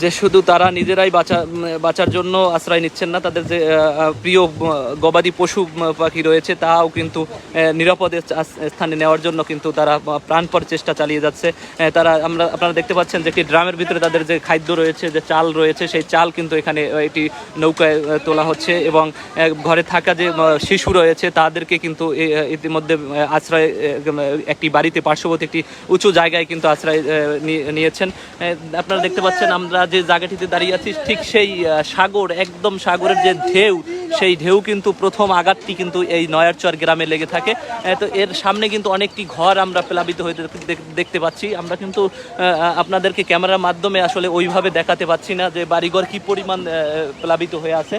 যে শুধু তারা নিজেরাই বাঁচা বাঁচার জন্য আশ্রয় নিচ্ছেন না, তাদের যে প্রিয় গবাদি পশু পাখি রয়েছে তাও কিন্তু নিরাপদে স্থানে নেওয়ার জন্য কিন্তু তারা প্রাণপর চেষ্টা চালিয়ে যাচ্ছে। তারা, আমরা, আপনারা দেখতে পাচ্ছেন যে, একটি ড্রামের ভিতরে তাদের যে খাদ্য রয়েছে, যে চাল রয়েছে, সেই চাল কিন্তু এখানে একটি নৌকায় তোলা হচ্ছে এবং ঘরে থাকা যে শিশু রয়েছে, তাদেরকে কিন্তু ইতিমধ্যে আশ্রয় একটি বাড়িতে, পার্শ্ববর্তী একটি উঁচু জায়গায় কিন্তু আশ্রয় নিয়ে- নিয়েছেন। আপনারা দেখতে পাচ্ছেন, আমরা যে জায়গাটিতে দাঁড়িয়ে আছি, ঠিক সেই সাগর, একদম সাগরের যে ঢেউ, সেই ঢেউ কিন্তু প্রথম আঘাতটি কিন্তু এই নয়ারচর গ্রামে লেগে থাকে। তো এর সামনে কিন্তু অনেকটি ঘর আমরা প্লাবিত হয়ে দেখতে পাচ্ছি। আমরা কিন্তু আপনাদেরকে ক্যামেরার মাধ্যমে আসলে ওইভাবে দেখাতে পাচ্ছি না যে বাড়িঘর কি পরিমাণ প্লাবিত হয়ে আছে।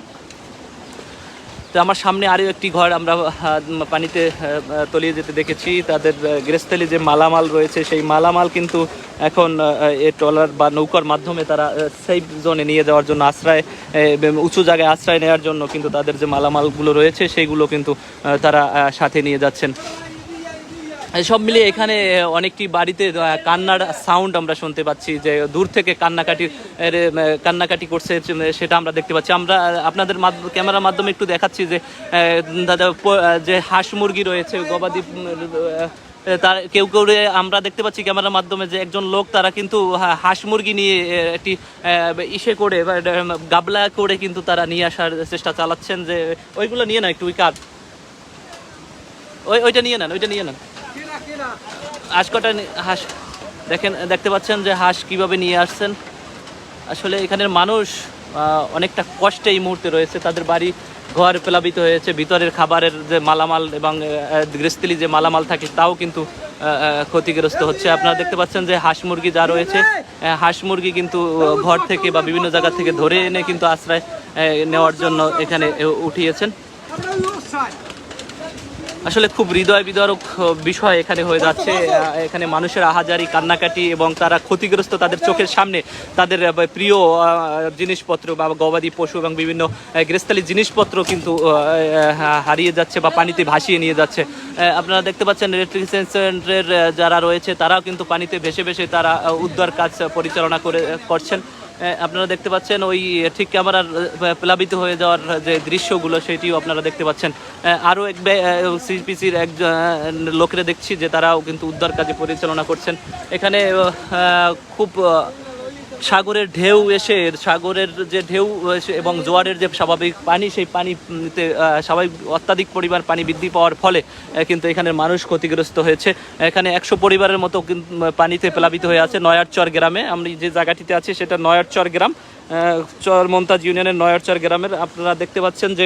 তো আমার সামনে আরও একটি ঘর আমরা পানিতে তলিয়ে যেতে দেখেছি। তাদের গৃহস্থলী যে মালামাল রয়েছে, সেই মালামাল কিন্তু এখন এ ট্রলার বা নৌকার মাধ্যমে তারা সেফ জোনে নিয়ে যাওয়ার জন্য আশ্রয় উঁচু জায়গায় আশ্রয় নেওয়ার জন্য কিন্তু তাদের যে মালামালগুলো রয়েছে সেইগুলো কিন্তু তারা সাথে নিয়ে যাচ্ছেন। সব মিলিয়ে এখানে অনেকটি বাড়িতে কান্নার সাউন্ড আমরা শুনতে পাচ্ছি, যে দূর থেকে কান্নাকাটি কান্নাকাটি করছে সেটা আমরা দেখতে পাচ্ছি। আমরা আপনাদের ক্যামেরার মাধ্যমে একটু দেখাচ্ছি যে দাদা যে হাঁস মুরগি রয়েছে, গবাদি তার কেউ কেউ আমরা দেখতে পাচ্ছি ক্যামেরার মাধ্যমে যে একজন লোক, তারা কিন্তু হাঁস মুরগি নিয়ে একটি ইসে করে গাবলা করে কিন্তু তারা নিয়ে আসার চেষ্টা চালাচ্ছেন যে, ওইগুলো নিয়ে না একটু, ওই কাট ওই, ওইটা নিয়ে নেন, ওইটা নিয়ে নেন। হাঁস কটা হাঁস, দেখেন, দেখতে পাচ্ছেন যে হাঁস কীভাবে নিয়ে আসছেন। আসলে এখানের মানুষ অনেকটা কষ্টে এই মুহূর্তে রয়েছে, তাদের বাড়ি ঘর প্লাবিত হয়েছে, ভিতরের খাবারের যে মালামাল এবং গৃহস্থলী যে মালামাল থাকে তাও কিন্তু ক্ষতিগ্রস্ত হচ্ছে। আপনারা দেখতে পাচ্ছেন যে হাঁস মুরগি যা রয়েছে হাঁস মুরগি কিন্তু ঘর থেকে বা বিভিন্ন জায়গা থেকে ধরে এনে কিন্তু আশ্রয় নেওয়ার জন্য এখানে উঠিয়েছেন। আসলে খুব হৃদয় বিদারক বিষয় এখানে হয়ে যাচ্ছে। এখানে মানুষের আহাজারি কান্নাকাটি এবং তারা ক্ষতিগ্রস্ত তাদের চোখের সামনে তাদের প্রিয় জিনিসপত্র বা গবাদি পশু এবং বিভিন্ন গৃহস্থালী জিনিসপত্র কিন্তু হারিয়ে যাচ্ছে বা পানিতে ভাসিয়ে নিয়ে যাচ্ছে। আপনারা দেখতে পাচ্ছেন ইলেকট্রিসিটি সেন্টারের যারা রয়েছে তারাও কিন্তু পানিতে ভেসে ভেসে তারা উদ্ধার কাজ পরিচালনা করে করছেন। আপনারা দেখতে পাচ্ছেন ওই ঠিক ক্যামেরার প্লাবিত হয়ে যাওয়ার যে দৃশ্যগুলো সেটিও আপনারা দেখতে পাচ্ছেন। আরও এক সিপিসির এক লোকেরা দেখছি যে তারাও কিন্তু উদ্ধার কাজে পরিচালনা করছেন। এখানে খুব সাগরের ঢেউ এসে, সাগরের যে ঢেউ এবং জোয়ারের যে স্বাভাবিক পানি, সেই পানিতে স্বাভাবিক অত্যাধিক পরিমাণ পানি বৃদ্ধি পাওয়ার ফলে কিন্তু এখানের মানুষ ক্ষতিগ্রস্ত হয়েছে। এখানে একশো পরিবারের মতো পানিতে প্লাবিত হয়ে আছে নয়ারচর গ্রামে। আমি যে জায়গাটিতে আছি, সেটা নয়ারচর গ্রাম। চর, মমতাজ ইউনিয়নের নয়ারচর গ্রামের আপনারা দেখতে পাচ্ছেন যে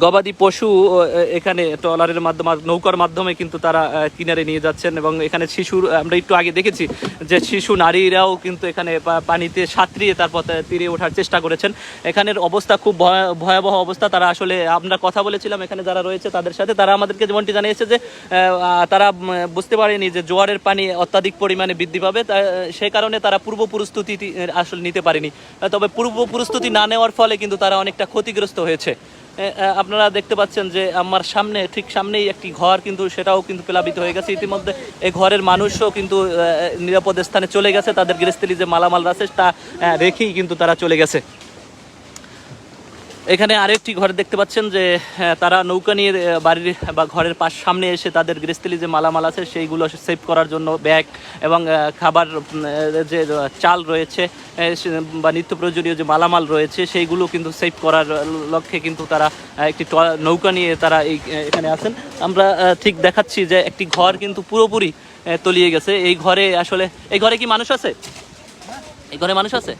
গবাদি পশু এখানে ট্রলারের মাধ্যমে নৌকার মাধ্যমে কিন্তু তারা কিনারে নিয়ে যাচ্ছেন এবং এখানে শিশুর আমরা একটু আগে দেখেছি যে শিশু নারীরাও কিন্তু এখানে পানিতে সাঁতরিয়ে তারপর তীরে ওঠার চেষ্টা করেছেন। এখানের অবস্থা খুব ভয়া- ভয়াবহ অবস্থা। তারা আসলে, আমরা কথা বলেছিলাম এখানে যারা রয়েছে তাদের সাথে। তারা আমাদেরকে যেমনটি জানিয়েছে যে তারা বুঝতে পারেনি যে জোয়ারের পানি অত্যাধিক পরিমাণে বৃদ্ধি পাবে। সেই কারণে তারা পূর্ব প্রস্তুতি আসলে নিতে পারেনি। তবে পূর্ব প্রস্তুতি না নেওয়ার ফলে কিন্তু তারা অনেকটা ক্ষতিগ্রস্ত হয়েছে। আপনারা দেখতে পাচ্ছেন যে আমার সামনে, ঠিক সামনেই একটি ঘর কিন্তু সেটাও কিন্তু প্লাবিত হয়ে গেছে। ইতিমধ্যে এই ঘরের মানুষও কিন্তু নিরাপদ স্থানে চলে গেছে। তাদের গৃহস্থলী যে মালামাল আছে, তা রেখেই কিন্তু তারা চলে গেছে। এখানে আরেকটি ঘর দেখতে পাচ্ছেন যে তারা নৌকা নিয়ে বাড়ির বা ঘরের পাশ সামনে এসে তাদের গৃহস্থলী যে মালামাল আছে সেইগুলো সেভ করার জন্য ব্যাগ এবং খাবার যে চাল রয়েছে বা নিত্য প্রয়োজনীয় যে মালামাল রয়েছে সেইগুলো কিন্তু সেভ করার লক্ষ্যে কিন্তু তারা একটি নৌকা নিয়ে তারা এই এখানে আছেন। আমরা ঠিক দেখাচ্ছি যে একটি ঘর কিন্তু পুরোপুরি তলিয়ে গেছে। এই ঘরে আসলে, এই ঘরে কি মানুষ আছে? এই ঘরে মানুষ আছে?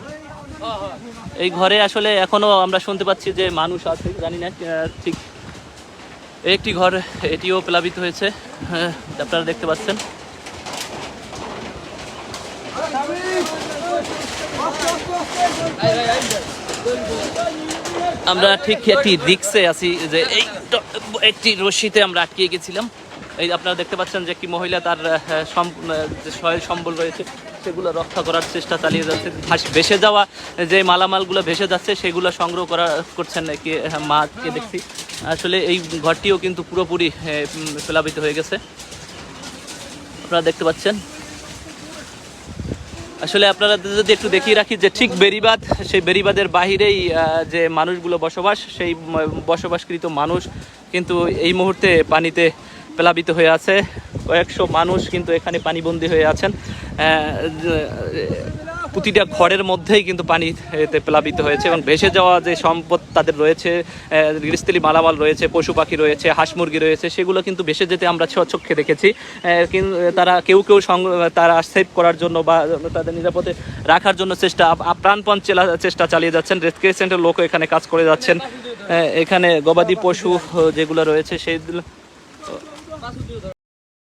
এই ঘরে আসলে এখনও আমরা শুনতে পাচ্ছি যে মানুষ আছে জানি না ঠিক একটি ঘর এটিও প্লাবিত হয়েছে হ্যাঁ, আপনারা দেখতে পাচ্ছেন। আমরা ঠিক একটি রিক্সে আছি যে এই একটি রশিতে আমরা আটকে গেছিলাম। এই আপনারা দেখতে পাচ্ছেন যে একটি মহিলা তার সম্বল রয়েছে। সেগুলো রক্ষা করার চেষ্টা চালিয়ে যাচ্ছে। ভাস- যাওয়া যে মালামালগুলো ভেসে যাচ্ছে, সেগুলো সংগ্রহ করা করছেন নাকি মাকে দেখছি। আসলে এই ঘরটিও কিন্তু পুরোপুরি প্লাবিত হয়ে গেছে। আপনারা দেখতে পাচ্ছেন। আসলে আপনারা যদি একটু দেখিয়ে রাখি যে ঠিক বেরিবাদ সেই বেরিবাদের বাহিরেই যে মানুষগুলো বসবাস, সেই বসবাসকৃত মানুষ কিন্তু এই মুহূর্তে পানিতে প্লাবিত হয়ে আছে। কয়েকশো মানুষ কিন্তু এখানে পানিবন্দী হয়ে আছেন। প্রতিটা ঘরের মধ্যেই কিন্তু পানিতে প্লাবিত হয়েছে এবং ভেসে যাওয়া যে সম্পদ তাদের রয়েছে গৃহস্থলী মালামাল রয়েছে, পশু পাখি রয়েছে, হাঁস মুরগি রয়েছে, সেগুলো কিন্তু ভেসে যেতে আমরা চোখে দেখেছি। কিন্তু তারা কেউ কেউ তারা সেভ করার জন্য বা তাদের নিরাপদে রাখার জন্য চেষ্টা প্রাণপণ চেলা- চেষ্টা চালিয়ে যাচ্ছেন। রেস্কিউ সেন্টার লোকও এখানে কাজ করে যাচ্ছেন। এখানে গবাদি পশু যেগুলো রয়েছে সেইগুলো